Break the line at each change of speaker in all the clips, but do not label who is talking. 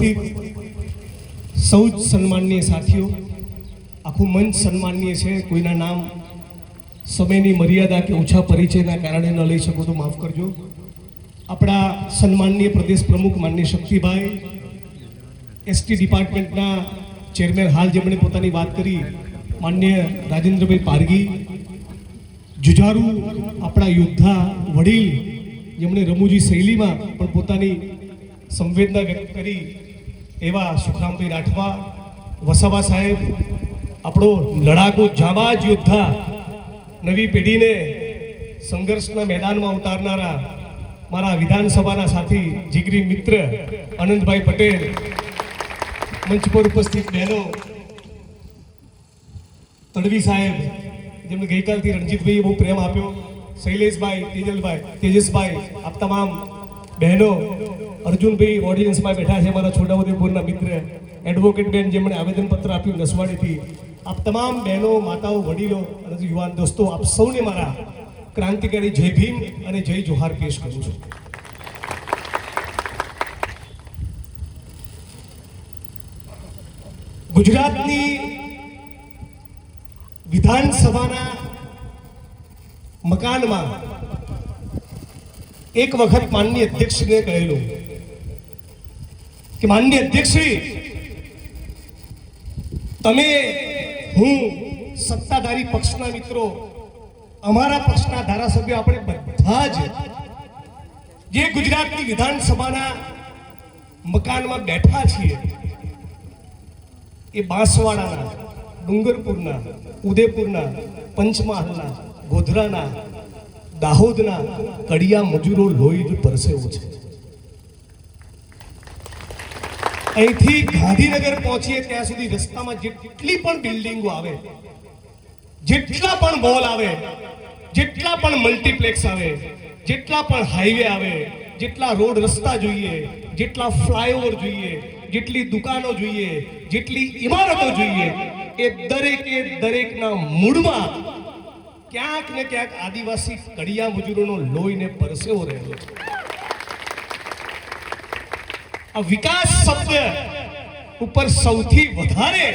સૌ જ સન્માનનીય સાથીઓ, આખું મંચ સન્માનીય છે. કોઈના નામ સમયની મર્યાદા કે ઓછા પરિચયના કારણે ન લઈ શકો તો માફ કરજો. આપણા સન્માનનીય પ્રદેશ પ્રમુખ માન્ય શક્તિભાઈ એસટી ડિપાર્ટમેન્ટના ચેરમેન હાલ જેમણે પોતાની વાત કરી, માન્ય રાજેન્દ્રભાઈ પારગી, જુજારુ આપણા યોદ્ધા વડીલ, જેમણે રમૂજી શૈલીમાં પણ પોતાની સંવેદના વ્યક્ત કરી એવા સુખરામભાઈ રાઠવા, વસાવા સાહેબ, આપણો લડાકુ જાબાજ યોદ્ધા, નવી પેઢીને સંઘર્ષના મેદાનમાં ઉતારનારા મારા વિધાનસભાના સાથી, જીગરી મિત્ર આનંદભાઈ પટેલ મંચ પર ઉપસ્થિત બહેનો, તડવી સાહેબ, જેમને ગઈકાલથી રણજીતભાઈએ બહુ પ્રેમ આપ્યો, શૈલેષભાઈ, તેજલભાઈ, તેજસભાઈ, આપ તમામ બહેનો, અર્જુનભાઈ ઓડિયન્સમાં બેઠા છે મારા છોટાઉદેપુરના મિત્ર. એડવોકેટ જેમણે આવેદનપત્ર આપ્યું નસવાડીથી આપ તમામ બહેનો, માતાઓ, વડીલો અને યુવાન દોસ્તો, આપ સૌને મારા ક્રાંતિકારી જય ભીમ અને જય જોહાર પેશ કરું છું. ગુજરાતની વિધાનસભાના મકાનમાં એક વખત માનનીય અધ્યક્ષને કહેલું કે, માનનીય અધ્યક્ષશ્રી, તમે, હું સત્તાધારી પક્ષના મિત્રો, અમારા પક્ષના ધારાસભ્યો, આપણે બધા જ જે ગુજરાતની વિધાનસભાના મકાનમાં બેઠા છીએ, એ બાંસવાડાના, ડુંગરપુરના ઉદયપુરના પંચમહાલના, ગોધરાના દાહોદના કડિયા મજૂરો લોહી પરસેવો છે. અહીંથી ગાંધીનગર પહોંચીએ ત્યાં સુધી રસ્તામાં જેટલી પણ બિલ્ડિંગો આવે, જેટલા પણ મોલ આવે, જેટલા પણ મલ્ટીપ્લેક્સ આવે, જેટલા પણ હાઈવે આવે, જેટલા રોડ રસ્તા જોઈએ, જેટલા ફ્લાયઓવર જોઈએ, જેટલી દુકાનો જોઈએ, જેટલી ઇમારતો જોઈએ, એ દરેકે દરેકના મૂળમાં ક્યાંક ને ક્યાંક આદિવાસી કડિયા મજૂરોનો લોહીને પરસેવો રહેલો છે. આ વિકાસ શબ્દ ઉપર સૌથી વધારે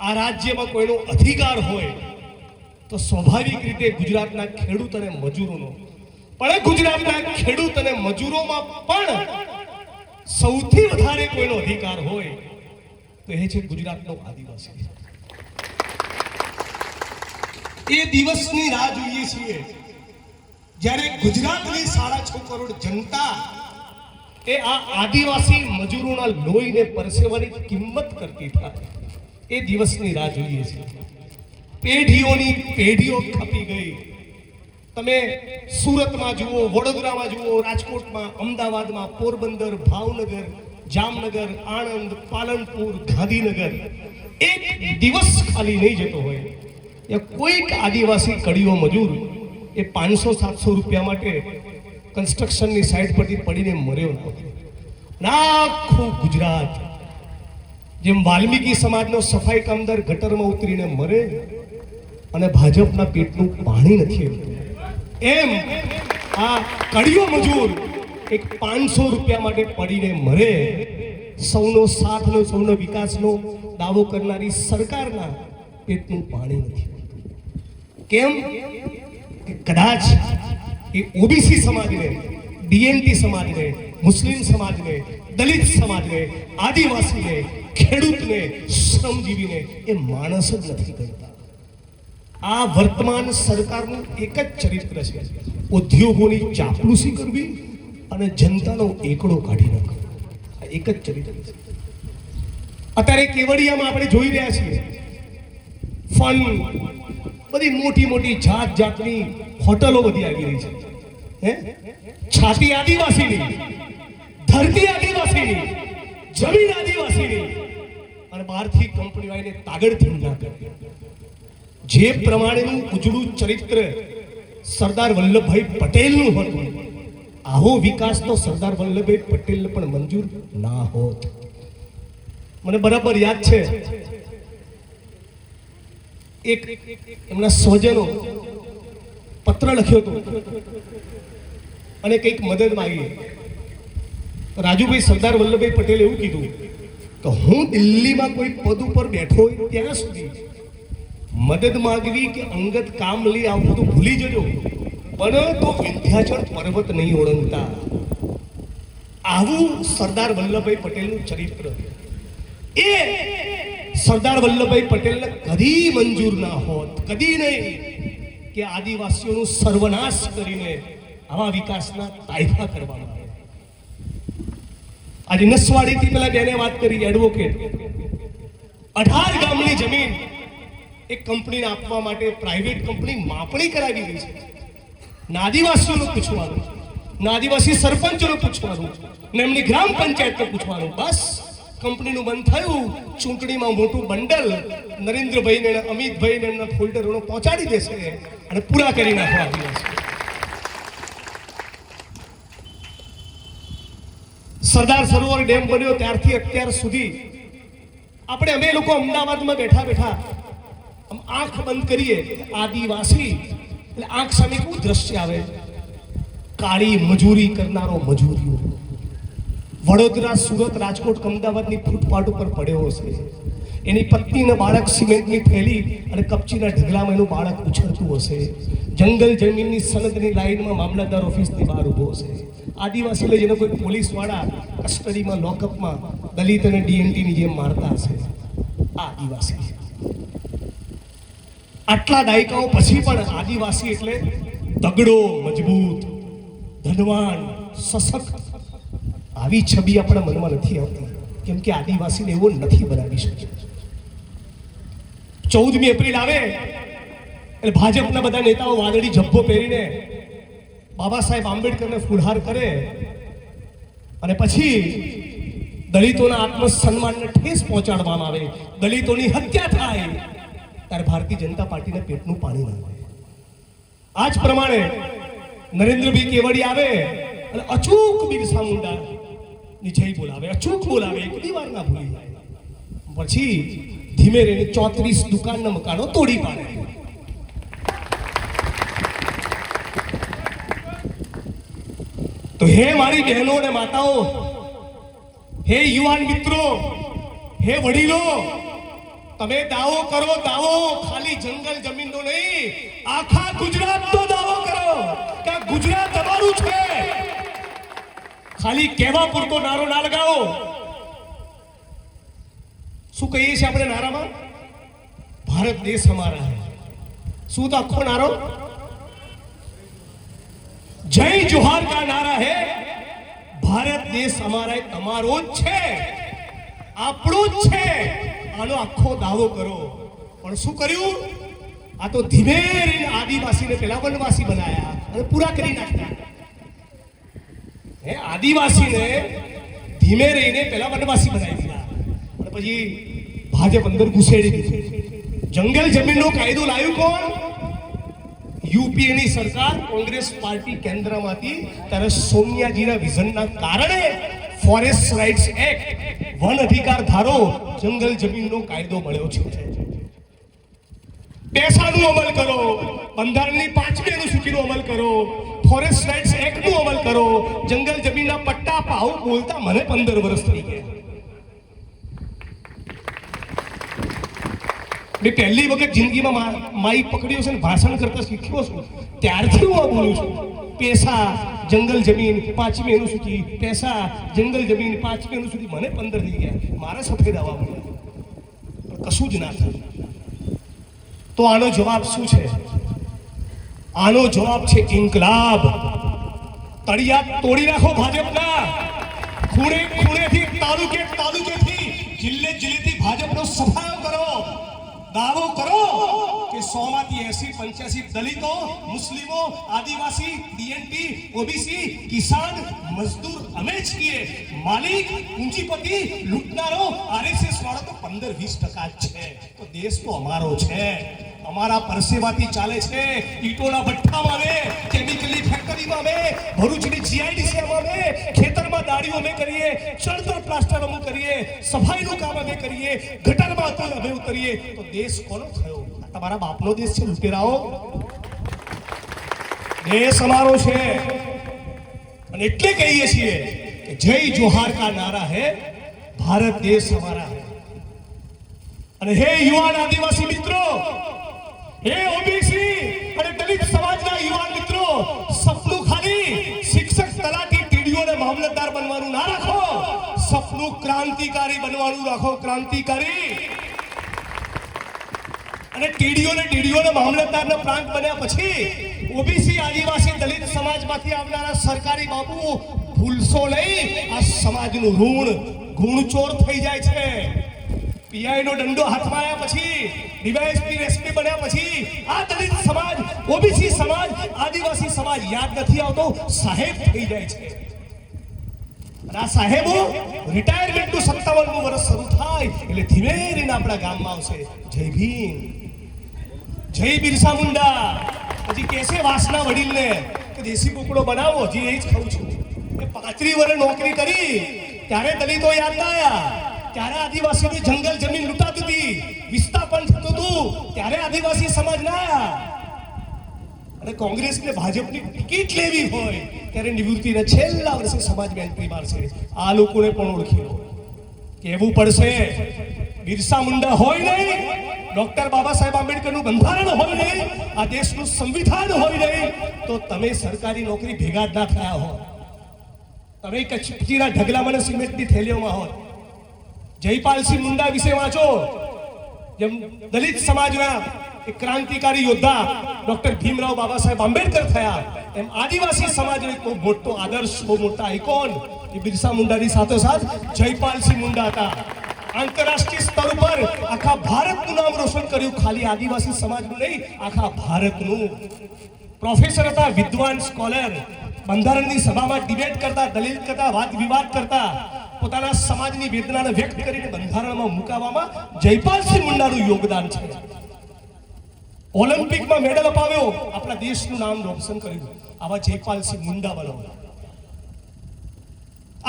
આ રાજ્યમાં કોઈનો અધિકાર હોય તો સ્વાભાવિક રીતે ગુજરાતના ખેડૂત અને મજૂરોનો. પણ ગુજરાતના ખેડૂત અને મજૂરોમાં પણ સૌથી વધારે કોઈનો અધિકાર હોય તો એ છે ગુજરાતનો આદિવાસી. એ દિવસની રાહ જોઈએ છીએ. જ્યારે ગુજરાતની સાડા છ કરોડ જનતા એ આ આદિવાસી મજૂરોના લોહીને પરસેવાની કિંમત કરતી થાય, એ દિવસની રાહ જોઈએ છીએ. પેઢીઓની પેઢીઓ ખપી ગઈ. તમે સુરતમાં જુઓ, વડોદરામાં જુઓ, રાજકોટમાં, અમદાવાદમાં, પોરબંદર, ભાવનગર, જામનગર, આણંદ, પાલનપુર, ગાંધીનગર, એક દિવસ ખાલી નહીં જતો હોય. એ કોઈક આદિવાસી કડીઓ મજૂર એ પાંચસો, સાતસો રૂપિયા માટે કન્સ્ટ્રક્શનની સાઈડ પરથી પડીને મર્યો ન આખું ગુજરાત જેમ વાલ્મીકી સમાજનો સફાઈ કામદાર ગટરમાં ઉતરીને મરે અને ભાજપના પેટનું પાણી નથી એમ આ કડીઓ મજૂર એક પાંચસો રૂપિયા માટે પડીને મરે. સૌનો સાથનો, સૌનો વિકાસનો દાવો કરનારી સરકારના પેટનું પાણી નથી. કેમ? કે કદાચ એ ઓબીસી સમાજને ડીએનટી સમાજને મુસ્લિમ સમાજને દલિત સમાજને આદિવાસીને ખેડૂતને શ્રમજીવીને એ માણસ જ નથી કરતા. આ વર્તમાન સરકારનું એક જ ચરિત્ર છે, ઉદ્યોગોની ચાપલુસી કરવી અને જનતાનો એકડો કાઢી નાખવો. આ એક જ ચરિત્ર છે. અત્યારે કેવડિયામાં આપણે જોઈ રહ્યા છીએ ફન બધી મોટી મોટી જાત જાતની હોટલો બધી આવી રહી છે. છાતી આદિવાસીની, ધરતી આદિવાસીની, જમીન આદિવાસીની. અને બહારથી કંપની વાળીને તાગડથી ના કરે. જે પ્રમાણેનું ઉજળું ચરિત્ર સરદાર વલ્લભભાઈ પટેલનું હતું, આવો વિકાસ તો સરદાર વલ્લભભાઈ પટેલને પણ મંજૂર ના હોત. મને બરાબર યાદ છે એક એમના સ્વજનો પત્ર લખ્યો હતો. અને કંઈક મદદ માંગી. રાજુભાઈ સરદાર વલ્લભભાઈ પટેલે એવું કીધું કે હું દિલ્હીમાં કોઈ પદ ઉપર બેઠો હોય ત્યાં સુધી મદદ માંગવી કે અંગત કામ લઈ આવું બધું ભૂલી જજો. પણ તો વિંધ્યાચળ પર્વત નહીં ઓળંગતા. આવું સરદાર વલ્લભભાઈ પટેલનું ચરિત્ર. એ સરદાર વલ્લભભાઈ પટેલને કદી મંજૂર ના હોત, કદી નહીં, કે આદિવાસીઓનું સર્વનાશ કરીને આવા વિકાસના કાયદા કરવામાં આવે. આજે નસવાડીથી પેલા બેને વાત કરી એડવોકેટ અઢાર ગામની જમીન એક કંપનીને આપવા માટે પ્રાઇવેટ કંપની માપણી કરાવી રહી છે. ના આદિવાસીઓનું પૂછવાનું, ના આદિવાસી સરપંચોનું પૂછવાનું, ને એમની ગ્રામ પંચાયતને પૂછવાનું, બસ. કંપનીનું બંધ થયું. ચૂંટણીમાં મોટું બંડલ નરેન્દ્રભાઈને અને અમિતભાઈને એમના ફોલ્ડરોનો પહોંચાડી દેશે અને પૂરા કરી નાખવા સરદાર સરોવર ડેમ બન્યો ત્યારથી અત્યાર સુધી. આપણે અમે લોકો અમદાવાદમાં બેઠા બેઠા આંખ બંધ કરીએ. આદિવાસી, એટલે આંખ સામે કેવું દ્રશ્ય આવે? કાળી મજૂરી કરનારો મજૂરીઓ. વડોદરા, સુરત, રાજકોટ, અમદાવાદની ફૂટપાથ ઉપર પડ્યો હશે. એની પત્નીને બાળક સિમેન્ટની થેલી અને કપચીના ઢગલામાં એનું બાળક ઉછળતું હશે. જંગલ જમીનની સનદની લાઈનમાં મામલતદાર ઓફિસની બહાર ઊભો હશે. આદિવાસી લઈ જેને કોઈ પોલીસવાળા કસ્ટડીમાં, લોકઅપમાં દલિત અને ડીએનટીની જેમ મારતા હશે. આ આદિવાસી આટલા દાયકાઓ પછી પણ આદિવાસી એટલે તગડો, મજબૂત, ધનવાન, સશક્ત આવી છબી આપણા મનમાં નથી આવતી, કેમ કે આદિવાસીને એવો નથી બનાવી શક્યો. ચૌદમી એપ્રિલ આવે એટલે ભાજપના બધા નેતાઓ વાદળી જબ્બો પહેરીને બાબા સાહેબ આંબેડકરને ફુલહાર કરે, અને પછી દલિતોના આત્મસન્માનને ઠેસ પહોંચાડવામાં આવે, દલિતોની હત્યા થાય, ત્યારે ભારતીય જનતા પાર્ટીને પેટનું પાણી ના આવે આ જ પ્રમાણે નરેન્દ્રભાઈ કેવડી આવે, અને અચૂક બિરસા મુંડા ની બોલાવે અચૂક બોલાવે, એક વાર ના ભૂલી પછી ધીમે રહીને ચોત્રીસ દુકાનના મકાનો તોડી પાડે. તો હે મારી બહેનો અને માતાઓ, હે યુવાન મિત્રો, હે વડીલો, તમે દાવો કરો, દાવો, ખાલી જંગલ જમીનનો નહીં, આખા ગુજરાતનો દાવો કરો, કે ગુજરાત તમારું છે. ખાલી કહેવા પૂરતો નારો ના લગાવો. શું કહીએ છીએ આપણે નારામાં? ભારત દેશ અમારા હે. શું તો આખો નારો? જય જોહાર કા નારા હે. ભારત દેશ અમારા તમારો જ છે. આપણો જ છે. આનો આખો દાવો કરો. પણ શું કર્યું? આ તો ધીમે આદિવાસીને પેલા વનવાસી બનાયા અને પૂરા કરી નાખ્યા. હે, આદિવાસીને ધીમે રહીને પેલા વનવાસી બનાવી દીધા. અને પછી ભાજપ અંદર ઘુસેડી દીધું. જંગલ જમીનનો કાયદો લાવ્યું કોણ? યુપીએની સરકાર કોંગ્રેસ પાર્ટી કેન્દ્રમાંથી ત્યારે સોનિયાજીના વિઝનના કારણે ફોરેસ્ટ રાઇટ્સ એક્ટ, વન અધિકાર ધારો, જંગલ જમીનનો કાયદો મળ્યો છે. પેસાનો અમલ કરો, બંધારણની પાંચમી અનુસૂચિનો અમલ કરો, ફોરેસ્ટ રાઇટ્સ એક્ટનો અમલ કરો જંગલ જમીનના પટ્ટા પાઉ બોલતા મને પંદર વર્ષ થઈ ગયા. મેં પહેલી વખત જિંદગીમાં માઈક પકડ્યો છે ને ભાષણ કરતા શીખ્યો છું. ત્યારથી હું આ બોલું છું. પૈસા, જંગલ જમીન, પાંચમી અનુસૂચિ. પૈસા, જંગલ જમીન, પાંચમી અનુસૂચિ. મને પંદર થઈ ગયા. મારે સફેદ આવા બોલ્યા કશું જ ના થયું. તો આનો જવાબ શું છે? આનો જવાબ છે, ઇન્કલાબ. તળિયા તોડી નાખો ભાજપના. ખૂણે ખૂણેથી, તાલુકે તાલુકેથી જિલ્લે જિલ્લેથી ભાજપનો સફાયો કરો. દાવો કરો કે સો માંથી એસી, પંચ્યાસી દલિતો, મુસ્લિમો, આદિવાસી ડીએનટી ઓબીસી, કિસાન, મજદૂર અમે છીએ માલિક, પૂંજીપતિ લૂંટનારો આરએસએસ વાળો તો પંદર વીસ ટકા જ છે. તો દેશ તો અમારો છે. અમારા પરસેવાથી ચાલે છે. ઈટોના ભઠ્ઠામાં અમે કેમિકલી ફેક્ટરીમાં અમે, ભરૂચની જીઆઈડીસીમાં અમે, ખેતરમાં દાડીઓ અમે કરીએ, ચણતર પ્લાસ્ટર અમે કરીએ, સફાઈનું કામ અમે કરીએ, ગટરમાં અતુલ અમે ઉતરીએ. તો દેશ કોનો થયો? તમારા બાપનો દેશ છે, લુટેરાઓ. દેશ અમારો છે. અને એટલે કહીએ છીએ કે જય જોહાર કા નારા હે, ભારત દેશ અમારા અને હે યુવાન આદિવાસી મિત્રો હે ઓબીસી અને દલિત સમાજના યુવાન મિત્રો, સપનું ખાલી શિક્ષક તલાટી ટીડીઓ ને મામલતદાર બનવાનું ના રાખો. સપનું ક્રાંતિકારી બનવાનું રાખો, ક્રાંતિકારી. અને ટીડીઓ ને ટીડીઓ ને મામલતદારના પ્રાંત બન્યા પછી ઓબીસી આદિવાસી દલિત સમાજમાંથી આવનારા સરકારી બાપુ ભૂલશો નહીં. આ સમાજનું ઋણ, ગુણચોર થઈ જાય છે. પીઆઈ નો દંડો હાથમાં આવ્યા પછી ડીવાયએસપી એસપી બન્યા પછી આ દલિત સમાજ, ઓબીસી સમાજ, આદિવાસી સમાજ યાદ નથી આવતો, સાહેબ થઈ જાય છે. આ સાહેબો રિટાયરમેન્ટનું સત્તાવનમું વર્ષ શરૂ થાય એટલે ધીમે ધીમે આપણા ગામમાં આવશે. જય ભીમ. જય બિરસા મુંડા. પછી કેસે વાસના વડીલને કે દેશી કુકડો બનાવો હજી એ જ ખાઉં છું. એ પાંત્રી વર્ષ નોકરી કરી. ત્યારે દલિતો યાદ ના આવ્યા. ત્યારે આદિવાસીઓની જંગલ જમીન લૂંટાતી હતી. વિસ્થાપન થતું હતું ત્યારે આદિવાસી સમાજ ના આવ્યા અને કોંગ્રેસ ને ભાજપની ટિકિટ લેવી હોય, ત્યારે નિવૃત્તિના છેલ્લા વર્ષે સમાજમાં એન્ટ્રી મારશે આ લોકોને પણ ઓળખી કહેવું પડશે, બિરસા મુંડા હોય નહીં, ડોક્ટર બાબા સાહેબ આંબેડકરનું બંધારણ હોય નહીં, આ દેશનું સંવિધાન હોય નહીં, તો તમે સરકારી નોકરી ભેગા ના થયા હો તમે કચ્છીના ઢગલામાં સિમેન્ટની થેલીઓમાં હો જયપાલસિંહ મુંડા વિશે વાંચો. જેમ દલિત સમાજના એક ક્રાંતિકારી યોદ્ધા ડોક્ટર ભીમરાવ બાબા સાહેબ આંબેડકર થયા, એમ આદિવાસી સમાજનો એક બહુ મોટો આદર્શ બહુ મોટા આઇકોન એ બિરસા મુંડાની સાથોસાથ જયપાલસિંહ મુંડા હતા. આંતરરાષ્ટ્રીય સ્તર પર આખા ભારતનું નામ રોશન કર્યું, ખાલી આદિવાસી સમાજનું નહીં, આખા ભારતનું. પ્રોફેસર હતા, વિદ્વાન સ્કોલર. બંધારણની સભામાં ડિબેટ કરતા દલીલ કરતા, વાદ વિવાદ કરતા. પોતાના સમાજની વેદનાને વ્યક્ત કરીને બંધારણમાં મુકાવવામાં જયપાલસિંહ મુંડાનું યોગદાન છે. ઓલિમ્પિકમાં મેડલ અપાવ્યો. આપણા દેશનું નામ રોશન કર્યું. આવા જયપાલસિંહ મુંડા બનો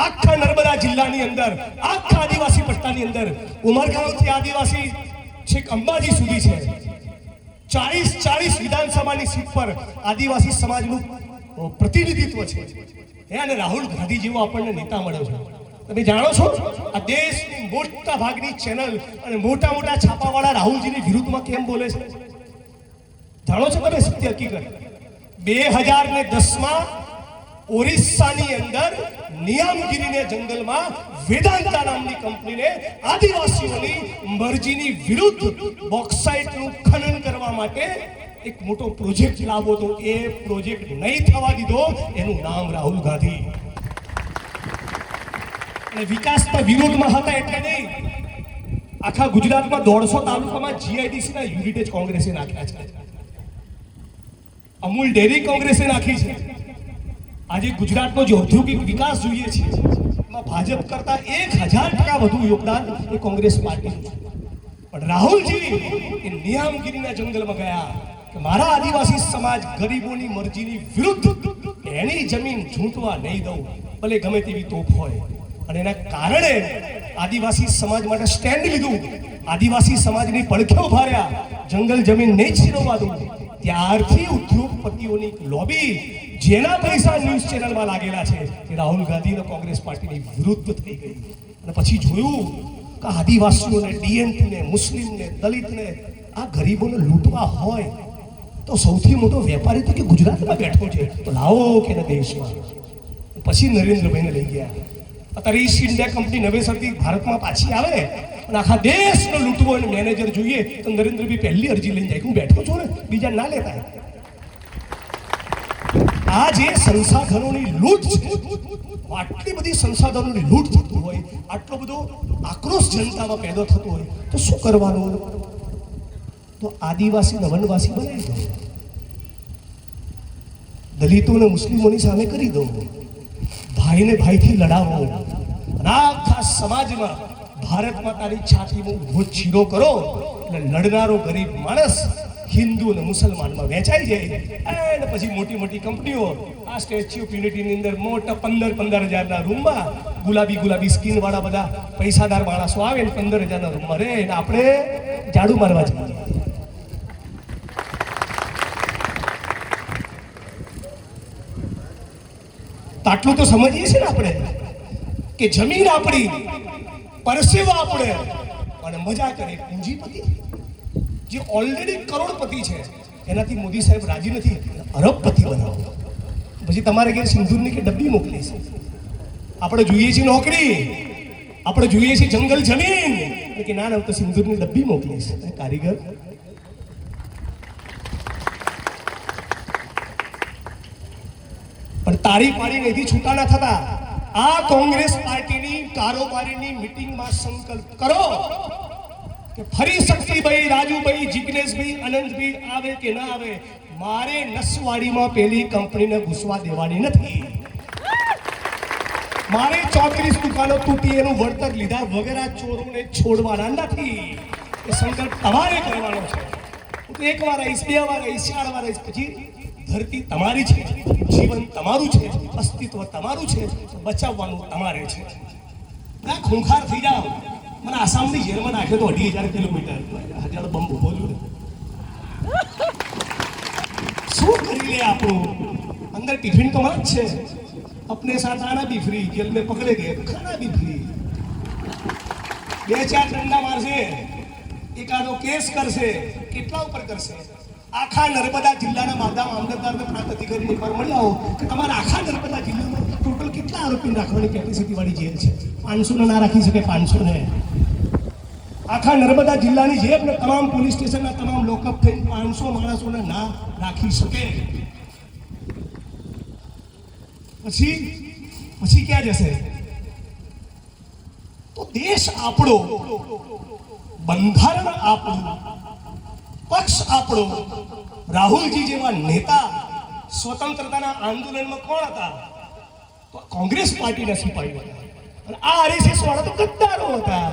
આખા નર્મદા જિલ્લાની અંદર, આખા આદિવાસી પટ્ટાની અંદર, ઉમરગાંવથી આદિવાસી છેક અંબાજી સુધી છે. ચાલીસ ચાલીસ વિધાનસભાની સીટ પર આદિવાસી સમાજનું પ્રતિનિધિત્વ છે. અને રાહુલ ગાંધી જેવો આપણને નેતા મળ્યો છે. તમે જાણો છો? આ દેશની મોટા ભાગની ચેનલ અને મોટા મોટા છાપાવાળા રાહુલજીની વિરુદ્ધમાં કેમ બોલે છે? જાણો છો તમે સત્ય હકીકત? બે હજાર ને દસમાં ઓરિસ્સાની અંદર નિયામગીરીને જંગલમાં વેદાંતા નામની કંપનીને આદિવાસીઓની મરજીની વિરુદ્ધ બોક્સાઇટનું ખનન કરવા માટે એક મોટો પ્રોજેક્ટ લાવો તો એ પ્રોજેક્ટ નહીં થવા દીધો, એનું નામ રાહુલ ગાંધી. અને તો વિરોધમાં હતા એટલે નહીં. આખા ગુજરાતમાં દોઢસો તાલુકામાં જીઆઈડીસી ના યુનિટ કોંગ્રેસે નાખ્યા છે. અમૂલ ડેરી કોંગ્રેસે નાખી છે. આજે ગુજરાતનો જે ઔદ્યોગિક વિકાસ જોઈએ છે, એમાં ભાજપ કરતા એક હજાર ટકા વધુ યોગદાન એ કોંગ્રેસ પાર્ટીનું પણ રાહુલજી, એ નિયામગીરીના જંગલમાં ગયા કે મારા આદિવાસી સમાજ ગરીબોની મરજીની વિરુદ્ધ એની જમીન ઝૂંટવા નહીં દઉં. ભલે ગમે તેવી તોપ હોય. અને એના કારણે આદિવાસી સમાજ માટે સ્ટેન્ડ લીધું. આદિવાસી સમાજની પડખે ઊભા જંગલ જમીન નહીં છીનવવા દઉં ત્યારથી ઉદ્યોગપતિઓની લોબી જેના પૈસા ન્યૂઝ ચેનલમાં લાગેલા છે એ રાહુલ ગાંધી અને કોંગ્રેસ પાર્ટીની વિરુદ્ધ થઈ ગઈ. અને પછી જોયું કે આદિવાસીઓને ડીએનટીને મુસ્લિમને, દલિતને આ ગરીબોને લૂંટવા હોય તો સૌથી મોટો વેપારી તો કે ગુજરાતમાં બેઠો છે. તો લાવો કે દેશમાં? પછી નરેન્દ્રભાઈને લઈ ગયા. અત્યારે ઈસ્ટ ઇન્ડિયા કંપની નવેસરથી ભારતમાં પાછી આવે અને આખા દેશનો લૂંટવો અને મેનેજર જોઈએ, તો નરેન્દ્રભાઈ પહેલી અરજી લઈને જાય. હું બેઠો છું ને, બીજા ના લેતા આ જે સંસાધનોની લૂંટ છે, આટલી બધી સંસાધનોની લૂંટ થતું હોય, આટલો બધો આક્રોશ જનતામાં પેદો થતો હોય, તો શું કરવાનું? તો આદિવાસી વનવાસી બનાવી દો. દલિતો અને મુસ્લિમોની સામે કરી દો. ભાઈને ભાઈથી લડાવો. આખા સમાજમાં ભારત માતાની છાતીમાં ઊભો છીરો કરો. એટલે લડનારો ગરીબ માણસ હિન્દુ અને મુસલમાનમાં વહેંચાઈ જાય. એન્ડ પછી મોટી મોટી કંપનીઓ, આ સ્ટેચ્યુ ઓફ યુનિટીની અંદર મોટા પંદર પંદર હજારના રૂમમાં ગુલાબી ગુલાબી સ્કીનવાળા બધા પૈસાદાર માણસો આવે ને પંદર હજારના રૂમમાં રહે. એને આપણે ઝાડુ મારવા જઈએ તો આટલું તો સમજીએ છીએ ને આપણે કે જમીન આપણી, પરસેવો આપણે અને મજા કરે પૂંજીપતિ. જે ઓલરેડી કરોડપતિ છે, એનાથી મોદી સાહેબ રાજી નથી અરબપતિ બનાવો. પછી તમારે ઘેર સિંદૂરની કે ડબ્બી મોકલી છે. આપણે જોઈએ છીએ નોકરી, આપણે જોઈએ છીએ જંગલ જમીન. કે ના ના તો સિંધુરની ડબ્બી મોકલીશ. કારીગર પણ તારી પાડી અહીંથી છૂટા ના થતા. આ કોંગ્રેસ પાર્ટીની કારોબારીની મિટિંગમાં સંકલ્પ કરો કે ફરી શક્તિભાઈ, રાજુભાઈ, જિગ્નેશભાઈ અનંતભાઈ આવે કે ના આવે, મારે નસવાડીમાં પેલી કંપનીને ઘૂસવા દેવાની નથી. મારે ચોત્રીસ દુકાનો તૂટી એનું વળતર લીધા વગર ચોરોને છોડવાના નથી. એ સંકલ્પ તમારે કરવાનો છે. હું એક વાર આવીશ, બે વાર આવીશ, ચાર વાર આવીશ, પછી ધરતી તમારી છે, જીવન તમારું છે, અસ્તિત્વ તમારું છે, બચાવવાનું તમારે છે. ના ખૂંખાર થઈ જાવ મને આસામની જેલમાં નાખ્યો તો અઢી હજાર કિલોમીટર. હજાર બંબ ઊભો જોડે શું કરી લે આપણું? અંદર ટિફિન તો માં જ છે. અપને સાથ આના બી ફ્રી જેલ મેં પકડે ગયે ખાના બી ફ્રી બે ચાર ડંડા મારશે. એકાદો કેસ કરશે. કેટલા ઉપર કરશે? આખા નર્મદા જિલ્લાના માધા મામલતદારને પ્રાંત અધિકારીને પર મળ્યા હો કે તમારા આખા નર્મદા જિલ્લામાં ટોટલ કેટલા આરોપી રાખવાની કેપેસિટી વાળી જેલ છે? પાંચસો ને રાખી શકે પાંચસો ને આખા નર્મદા જિલ્લાની જેલ તમામ પોલીસ સ્ટેશનના તમામ લોકઅપ થઈ પાંચસો માણસોને ના રાખી શકે. પછી પછી ક્યાં જશે? તો દેશ આપણો બંધારણ આપણું પક્ષ આપણો રાહુલજી જેવા નેતા સ્વતંત્રતાના આંદોલનમાં કોણ હતા? તો કોંગ્રેસ પાર્ટીના સિપાહીઓ હતા. અને આ આરએસએસ વાળા તો ગદ્દારો હતા.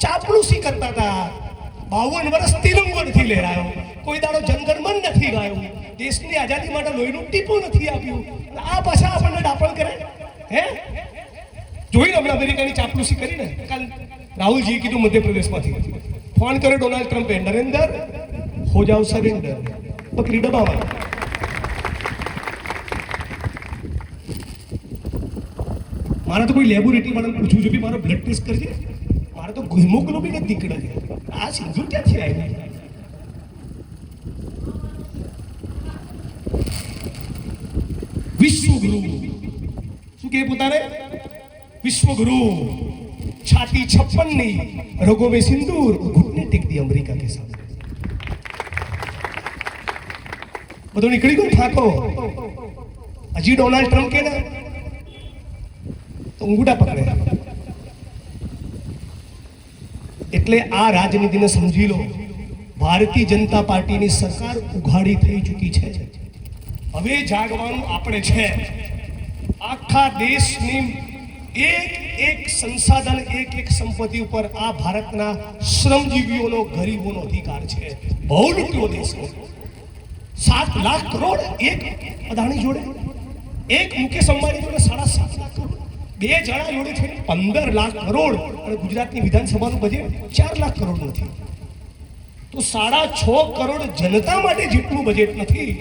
ચાપલુસી કરતા હતા. બાવન વર્ષ તિરંગો નથી લહેરાયો. કોઈ દાડો જનગણમન નથી ગાયો. દેશની આઝાદી માટે લોહીનું ટીપું નથી આપ્યું. આ પાછા આપણને ડાપણ કરે હે? જોઈને હમણાં અમેરિકાની ચાપલુસી કરીને? કાલ રાહુલજી કીધું મધ્યપ્રદેશમાંથી. ફોન કર્યો ડોનાલ્ડ ટ્રમ્પે, નરેન્દ્ર હો જાઓ સરેન્ડર બકરી દબાવા મારે તો કોઈ લેબોરેટરી વાળાને પૂછવું જોઈએ મારો બ્લડ ટેસ્ટ કરજે. મારે તો ગુજમુખનો બી નથી નીકળે છે. આ સિંધુ ક્યાંથી આવી વિશ્વગુરુ. શું કે પોતાને? વિશ્વગુરુ. છાતી છપ્પનની રગો મેં સિંદૂર ઘૂટને ટેકતી અમેરિકા કે સાથે બધું નીકળી ગયું? ઠાકો હજી ડોનાલ્ડ ટ્રમ્પ કે તો ઊંઘુડા પકડે. એટલે આ રાજનીતિને સમજી લો. ભારતીય જનતા પાર્ટીની સરકાર ઉઘાડી થઈ ચૂકી છે. હવે જાગવાનું આપણે છે. આખા દેશની એક એક સંસાધન, એક એક સંપત્તિ ઉપર આ ભારતના શ્રમજીવીઓનો, ગરીબોનો અધિકાર છે. બહુ લૂંટ્યો દેશનો. સાત લાખ કરોડ એક અદાણી જોડે. એક મુકેશ અંબાણી જોડે સાડા સાત લાખ કરોડ. બે જણા જોડે છે પંદર લાખ કરોડ અને ગુજરાતની વિધાનસભાનું બજેટ ચાર લાખ કરોડ નથી. તો સાડા છ કરોડ જનતા માટે જેટલું બજેટ નથી,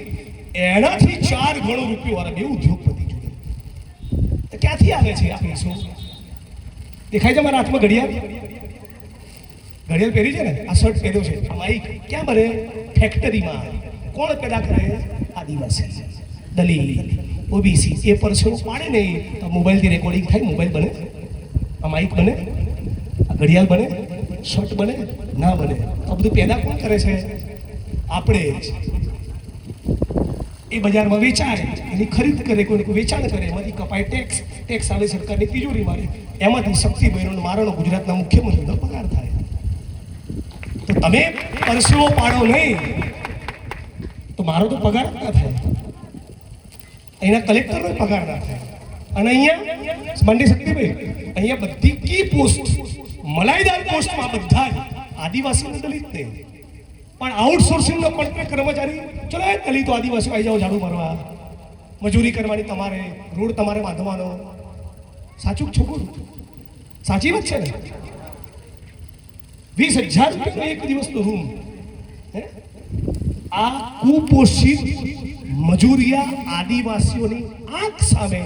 એનાથી ચાર ગણો રૂપિયો વાળા બે ઉદ્યોગપતિ જોડે. ક્યાંથી આવે છે આ પૈસો? દેખાય છે મારા હાથમાં ઘડિયાળ? ઘડિયાળ પહેરી છે ને? આ શર્ટ પહેર્યો છે. આ બાઈક ક્યાં ભરે? ફેક્ટરીમાં કોણ પેદા કરે? આદિવાસી. દલિત. ઓબીસી. એ પરસેવો પાડે ને, તો મોબાઈલથી રેકોર્ડિંગ થાય, મોબાઈલ બને. આ માઈક બને, આ ઘડિયાળ બને, શર્ટ બને, ના બને. આ બધું પેદા કોણ કરે છે? આપણે એ બજારમાં વેચાય એની ખરીદ કરે કોઈ વેચાણ કરે, એમાંથી કપાય ટેક્સ ટેક્સ આવે, સરકારની તિજોરી મારે. એમાંથી શક્તિ બહેનો મારાનો ગુજરાતના મુખ્યમંત્રીનો પગાર થાય. તો તમે પરસેવો પાડો નહીં. મારો તો પગાર ના થાય. અહીંના કલેક્ટરનો પગાર ના થાય. અને અહીંયા મંડી શક્તિભાઈ અહીંયા બધી કી પોસ્ટ, મલાઈદાર પોસ્ટમાં બધા જ આદિવાસી અને દલિત નહીં પણ આઉટસોર્સિંગનો પણ કર્મચારી, ચલો એ દલિતો આદિવાસીઓ આવી જાઓ ઝાડુ મારવા મજૂરી કરવાની તમારે, રોડ તમારે બાંધવાનો. સાચું છોકરું સાચી વાત છે ને? વીસ હજાર રૂપિયાનો એક દિવસનો રૂમ. હે? આ કુપોષિત મજૂરિયા આદિવાસીઓની આંખ સામે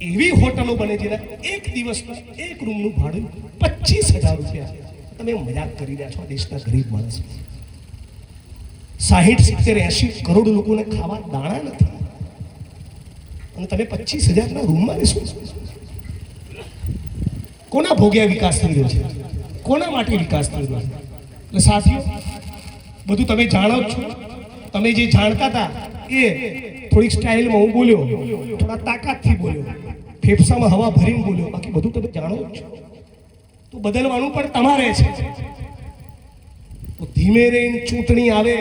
એવી હોટલો બને જેના એક દિવસના એક રૂમનું ભાડું પચીસ હજાર રૂપિયા તમે મજાક કરી રહ્યા છો, દેશના ગરીબ માણસ. સાહીઠ, સિત્તેર એસી કરોડ લોકોને ખાવા દાણા નથી. અને તમે પચીસ હજારના રૂમમાં રહેશો? કોના ભોગ્યા વિકાસ થઈ રહ્યો છે? કોના માટે વિકાસ થઈ રહ્યો છે? એટલે સાથીઓ, બધું તમે જાણો જ છો. તમે જે જાણતા હતા, એ થોડીક સ્ટાઇલમાં હું બોલ્યો, થોડા તાકાતથી બોલ્યો, ફેફસામાં હવા ભરીને બોલ્યો, બાકી બધું તમે જાણો જ છો. તો બદલવાનું પણ તમારે છે. તો ધીમે રહીને ચૂંટણી આવે,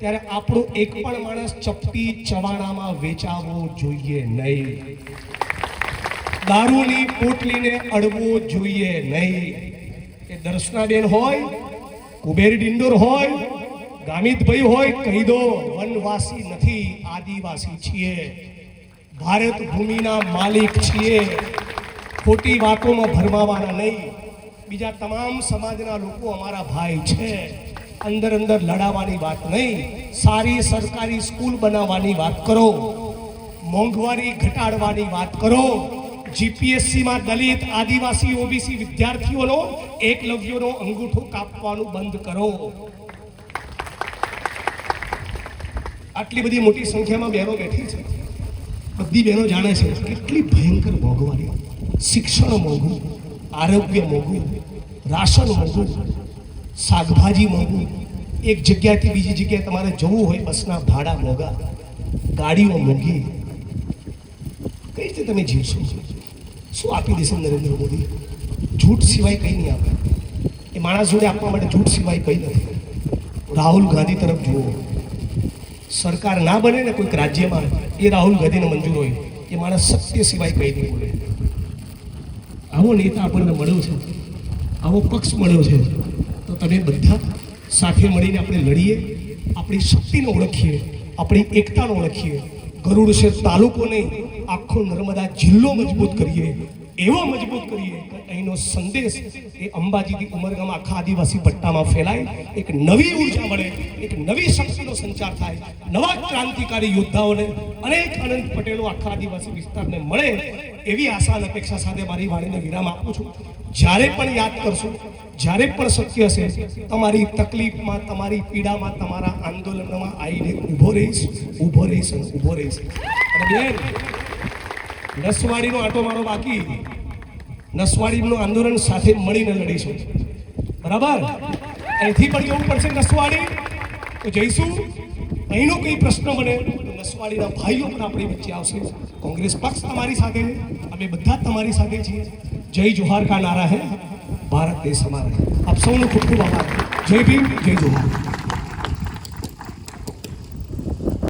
ત્યારે આપણો એક પણ માણસ ચપટી ચવાણામાં વેચાવો જોઈએ નહીં. દારૂની પોટલીને અડવો જોઈએ નહીં. એ દર્શનાબેન હોય, કુબેર ડિંડોર હોય ગામિતભાઈ હોય, કહી દો, વનવાસી નથી, આદિવાસી છીએ. ભારત ભૂમિના માલિક છીએ. ખોટી વાતોમાં ભરમાવાના નહીં. બીજા તમામ સમાજના લોકો અમારા ભાઈ છે. અંદર અંદર લડાવાની વાત નહીં. સારી સરકારી સ્કૂલ બનાવવાની વાત કરો. મોંઘવારી ઘટાડવાની વાત કરો. જીપીએસસીમાં દલિત, આદિવાસી, ઓબીસી વિદ્યાર્થીઓનો એકલવ્યોનો અંગૂઠો કાપવાનું બંધ કરો. આટલી બધી મોટી સંખ્યામાં બહેનો બેઠી છે. બધી બહેનો જાણે છે કેટલી ભયંકર મોંઘવારી. શિક્ષણ મોંઘું, આરોગ્ય મોંઘું, રાશન મોંઘું, શાકભાજી મોંઘું. એક જગ્યાથી બીજી જગ્યાએ તમારે જવું હોય બસના ભાડા મોંઘા. ગાડીઓ મોંઘી. કઈ રીતે તમે જીવશો? શું આપી દેશે નરેન્દ્ર મોદી? જૂઠ સિવાય કંઈ નહીં આપે. એ માણસ જોડે આપવા માટે જૂઠ સિવાય કંઈ નથી. રાહુલ ગાંધી તરફ જુઓ. સરકાર ના બને ને કોઈક રાજ્યમાં એ રાહુલ ગાંધીને મંજૂર હોય, એ માણસ સત્ય સિવાય કંઈ નહીં બોલે. આવો નેતા આપણને મળ્યો છે, આવો પક્ષ મળ્યો છે, તો તમે બધા સાથે મળીને આપણે લડીએ, આપણી શક્તિને ઓળખીએ, આપણી એકતાને ઓળખીએ. ગરુડ છે તાલુકો નહીં, આખો નર્મદા જિલ્લો મજબૂત કરીએ, એવો મજબૂત કરીએ. અહીંનો સંદેશ એ અંબાજીથી ઉમરગામ આખા આદિવાસી પટ્ટામાં ફેલાય. એક નવી ઊર્જા મળે, એક નવી શક્તિનો સંચાર થાય. નવા ક્રાંતિકારી યોદ્ધાઓને અનેક અનંત પટેલો આખા આદિવાસી વિસ્તારને મળે એવી આશા અને અપેક્ષા સાથે મારી વાણીને વિરામ આપું છું. જ્યારે પણ યાદ કરશો, જ્યારે પણ શક્ય હશે, તમારી તકલીફમાં, તમારી પીડામાં, તમારા આંદોલનમાં આવીને ઊભો રહીશ ઊભો રહીશ ઊભો રહીશ. અને બેન, નસવાડીનો આટો મારો બાકી. નસવાડીનું આંદોલન સાથે મળીને લડીશું. બરાબર? અહીંથી પણ જવું પડશે નસવાડી. તો જઈશું. અહીંનો કંઈ પ્રશ્ન બને નસવાડીના ભાઈઓ પણ આપણી વચ્ચે આવશે. કોંગ્રેસ પક્ષ તમારી સાથે, અમે બધા તમારી સાથે છીએ. જય જોહાર કા નારા હે. ભારત દેશ હમારા આપ સૌનો ખૂબ ખૂબ આભાર. જય ભીમ, જય જોહાર.